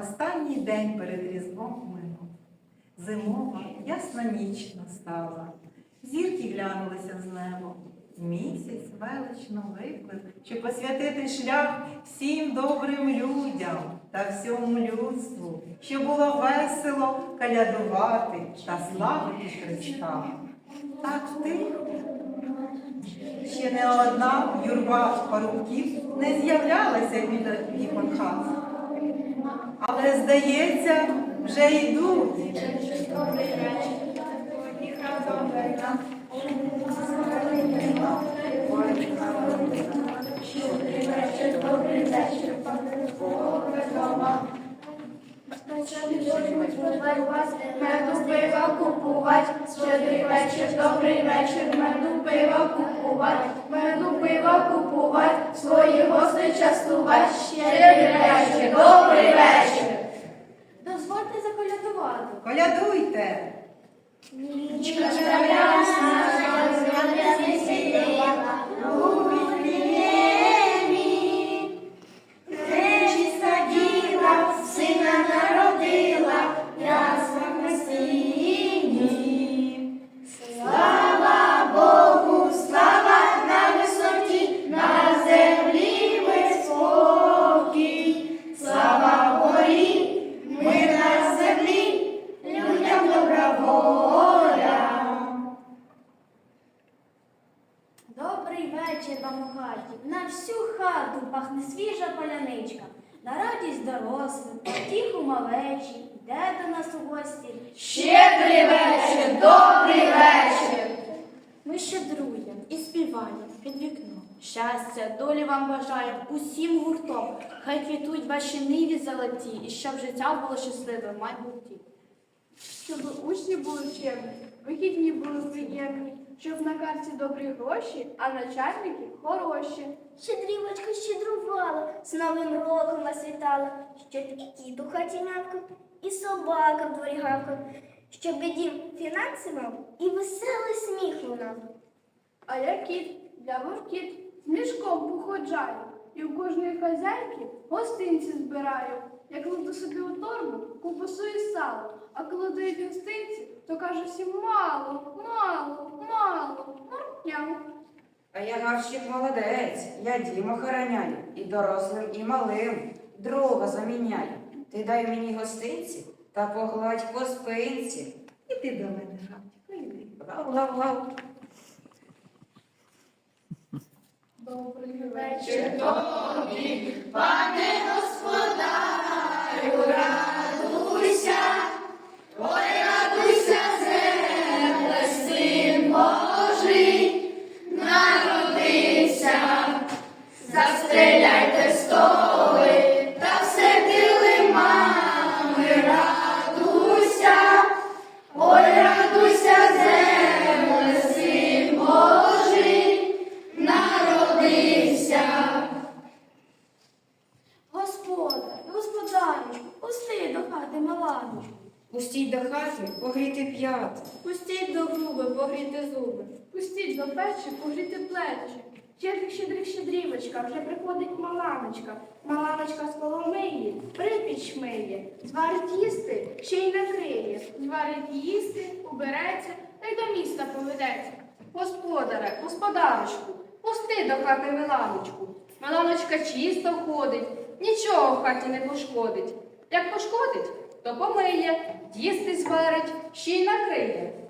Останній день перед Різдвом минув. Зимова, ясна ніч настала. Зірки глянулися з неба. Місяць велично виклик, щоб посвятити шлях всім добрим людям та всьому людству, щоб було весело калядувати та славити Христа. Так тихо. Ще не одна юрба парубків не з'являлася біля вікон хат. Але, здається, вже йдуть. Меду пива купувати, щедрий вечір, добрий вечір, меду пива купувати, меду пива купувати, свої гости частувати, щедрий вечір, добрий вечір. Дозвольте заколядувати. Колядуйте! Нічка ясна, Щастя, долі вам бажаємо усім гуртом. Хай квітуть ваші ниві золоті, і щоб життя було щасливе в майбутнє. Щоб учні були чемні, вихідні були приємні, щоб на карті добрі гроші, а начальники хороші. Щедрівочка щедрувала, з Новим роком вас вітала, щоб і кіт у хаті мявкав, і собака в дворі гавкав, щоб і дім фінанси мав, і веселий сміх лунав. А я кіт, для воркіт, з мішком походжаю, і у кожної хазяйки гостинці збираю. Я кладу собі у торбу ковбасу і сало, а коли дають гостинці, то каже всім мало, мало, мало, муртяв. А я гарщик молодець, я дім охороняю, і дорослим, і малим, друга заміняю. Ти дай мені гостинці та погладь по спинці. Іди до мене, Гаптіко, іди. Лав-лав-лав. Добрий Вечір тобі, пане господарю, погріти зуби. Пустіть до печі, погріти плечі. Щедрик, щедрик, щедрівочка, вже приходить маланочка. Маланочка з Коломиї, припіч миє. Зварить їсти, ще й накриє. Зварить їсти, убереться та й до міста поведеться. Господаре, господарочку, пусти до хати Миланочку. Миланочка чисто ходить, нічого в хаті не пошкодить. Як пошкодить, то помиє, їсти зварить, ще й накриє.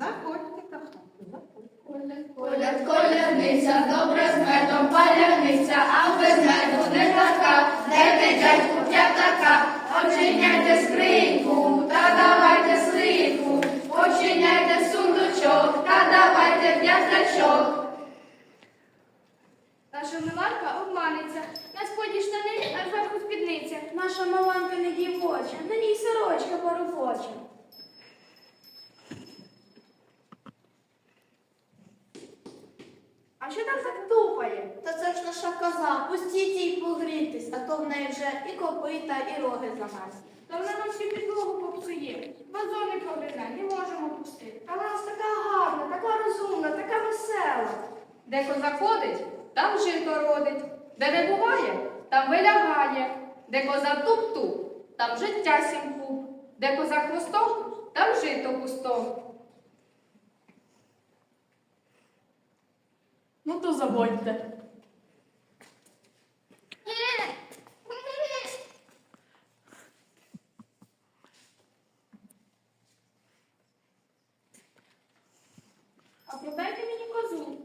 Заходьте хати, заходьте. Коляд, колядниця, добре з медом паляниця, а без меду не така, ти дядьку п'ятака, очиняйте скриньку, та давайте сливку, очиняйте сундучок, та давайте п'ятачок. Наша Миланка обманеться, на споді штани, а зверху спідниця. Наша маланка не дівоча, на ній сорочка поробоча. А що там так тупає? Та це ж наша коза, пустіть їй погрітись, а то в неї вже і копита, і роги замазні. Та вона нам всю підлогу попсує. Вазони погрине, не можемо пустити. Та вона така гарна, така розумна, така весела. Де коза ходить, там жито родить. Де не буває, там вилягає. Де коза туп-туп, там життя сім куб. Де коза хвостом, там жито кустом. Ну то заводьте. А продайте мені козу.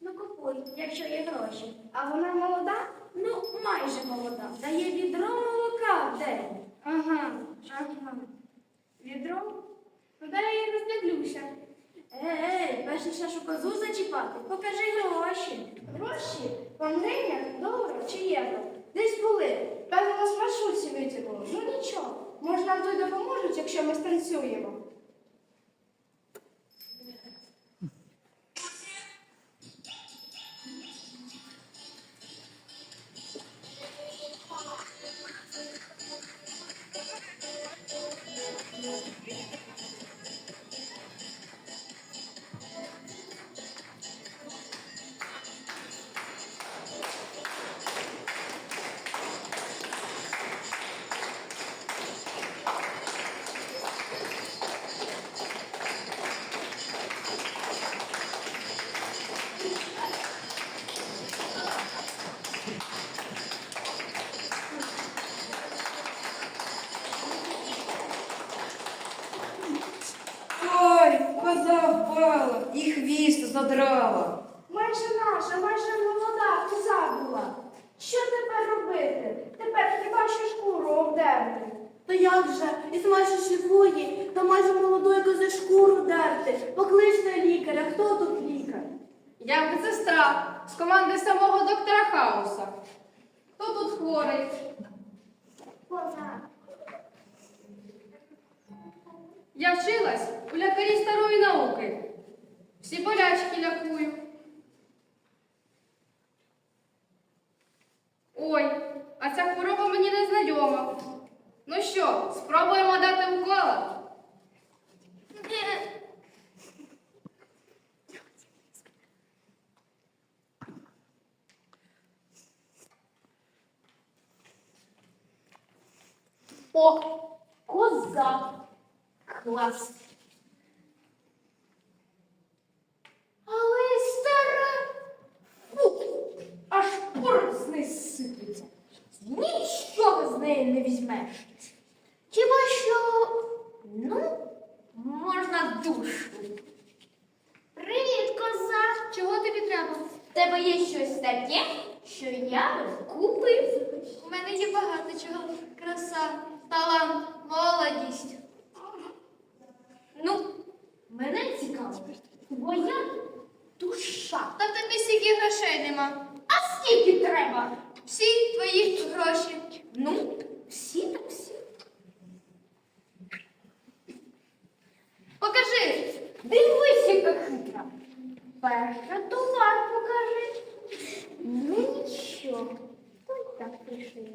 Ну купуй, якщо є гроші. А вона молода? Ну, майже молода. Дає відро молока в день. Ага, ага. Відро? Ну дай я її роздивлюся. Ей, перше шашу козу зачіпати, покажи гроші. Гроші? Вам гривня, долар чи євро? Десь були. Певно, нас маршрутці витягнули. Ну нічого. Може, нам тут допоможуть, якщо ми станцюємо. Задрала. Майже наша, майже молода коза була. Що тепер робити? Тепер хіба що шкуру обдерти? Та як же, із майже сліпої та майже молодої кози шкуру дерти. Покличте лікаря, хто тут лікар? Я медсестра з команди самого доктора Хауса. Хто тут хворий? Коза. Я вчилась у лікарі старої науки. Всі болячки лякую. Ой, а ця хвороба мені не знайома. Ну що, спробуємо дати укола? О, коза. Клас. Неї не візьмеш. Хіба що, ну, можна душу. Привіт, коза. Чого тобі треба? В тебе є щось таке, що я купив. У мене є багато чого. Краса, талант, молодість. Ну, мене цікаво. Твоя душа. Та тобі стільки грошей нема. А скільки треба? Всі твої гроші. Ну, всі так всі. Покажи. Дивись, яка хитра. Перша товар покажи. Ну нічого. Ось так пиши.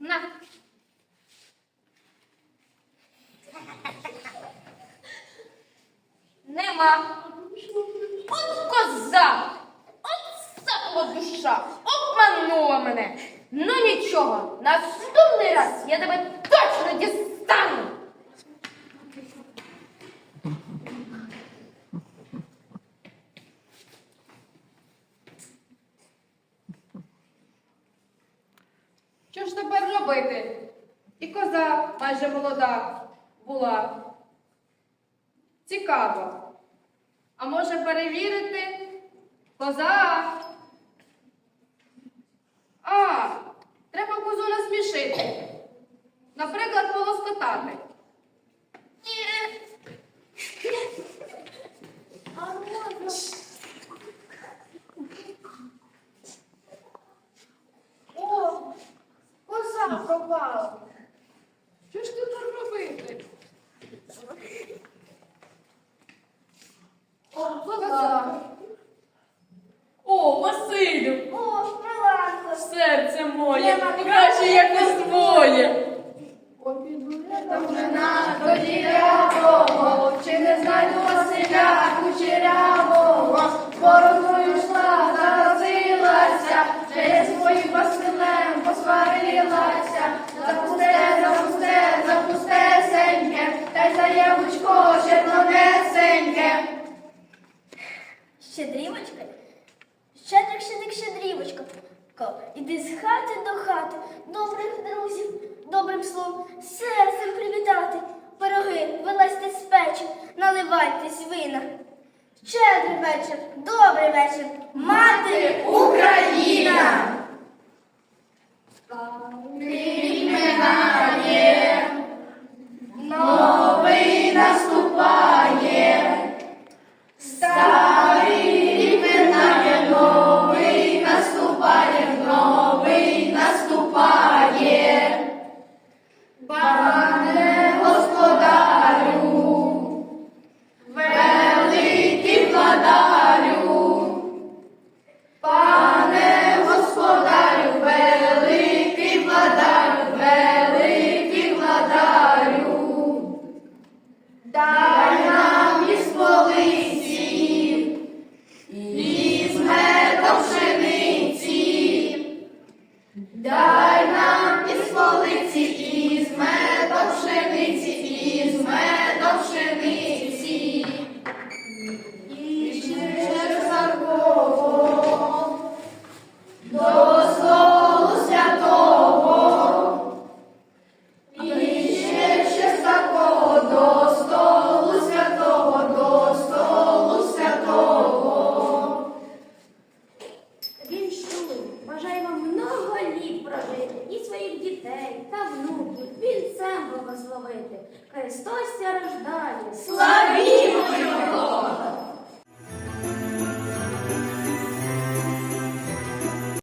На. Нема. От коза. От сапова душа. Обманула мене. Ну нічого, наступний раз я тебе точно дістану. Що ж тепер робити? І коза майже молода була. Цікаво. А може перевірити? Коза. А, треба козу насмішити. Наприклад, полоскотати. А можна О, коза пропала. Що ж тепер робити? О, коза. О, Василю, Нема краще як не твоє. Домина до дірявого, чи не знайду Василя кучерявого, бородою йшла, заразилася, через своїм Василем посварилася, запусте, запусте, запустесеньке, та й за яблучко червонесеньке. Щедрівочка, Іди з хати до хати, добрих друзів, добрим словом, серцем привітати. Пироги вилазьте з печі, наливайтесь вина. Щедрий вечір, добрий вечір, мати Україна!